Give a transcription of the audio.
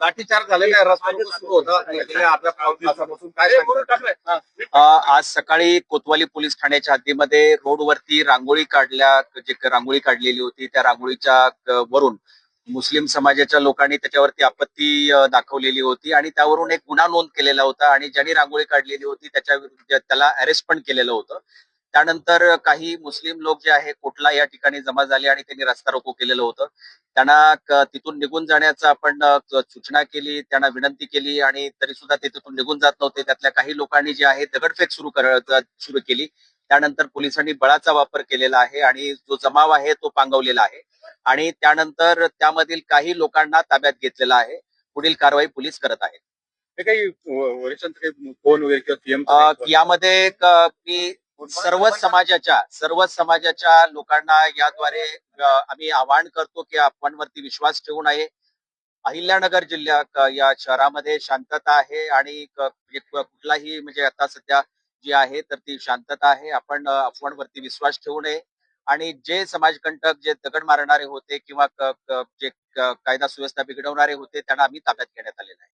लाठीचार झालेला होता आज सकाळी कोतवाली पोलीस ठाण्याच्या हद्दीमध्ये रोडवरती रांगोळी काढल्या जे रांगोळी काढलेली होती त्या रांगोळीच्या वरून मुस्लिम समाजाच्या लोकांनी त्याच्यावरती आपत्ती दाखवलेली होती आणि त्यावरून एक गुन्हा नोंद केलेला होता आणि ज्यांनी रांगोळी काढलेली होती त्याच्या विरुद्ध त्याला अरेस्ट पण केलेलं होतं. त्यानंतर काही मुस्लिम लोक जे आहे कोटला या ठिकाणी जमा झाले आणि त्यांनी रस्ता रोको केलेलं होतं. त्यांना तिथून निघून जाण्याचा आपण सूचना केली त्यांना विनंती केली आणि तरी सुद्धा ते तिथून निघून जात नव्हते. त्यातल्या काही लोकांनी जे आहे दगडफेक सुरू कर सुरू केली. त्यानंतर पोलिसांनी बळाचा वापर केलेला आहे आणि जो जमाव आहे तो पांगवलेला आहे. आणि त्यानंतर त्यामधील काही लोकांना ताब्यात घेतलेला आहे. पुढील कारवाई पोलीस करत आहेत. काही वरिष्ठांचं काही फोन वगैरे किंवा यामध्ये मी सर्वच समाजाच्या सर्वच समाजाच्या लोकांना याद्वारे आम्ही आवाहन करतो की आपण वरती विश्वास ठेवू नये. अहिल्यानगर जिल्ह्या या शहरामध्ये शांतता आहे आणि म्हणजे कुठलाही म्हणजे आता सध्या जी आहे तर ती शांतता आहे. आपण अ, अफवांवरती विश्वास ठेवू नये. आणि जे समाजकंटक जे दगड मारणारे होते किंवा जे कायदा सुव्यवस्था बिघडवणारे होते त्यांना आम्ही ताब्यात घेण्यात आलेला आहे.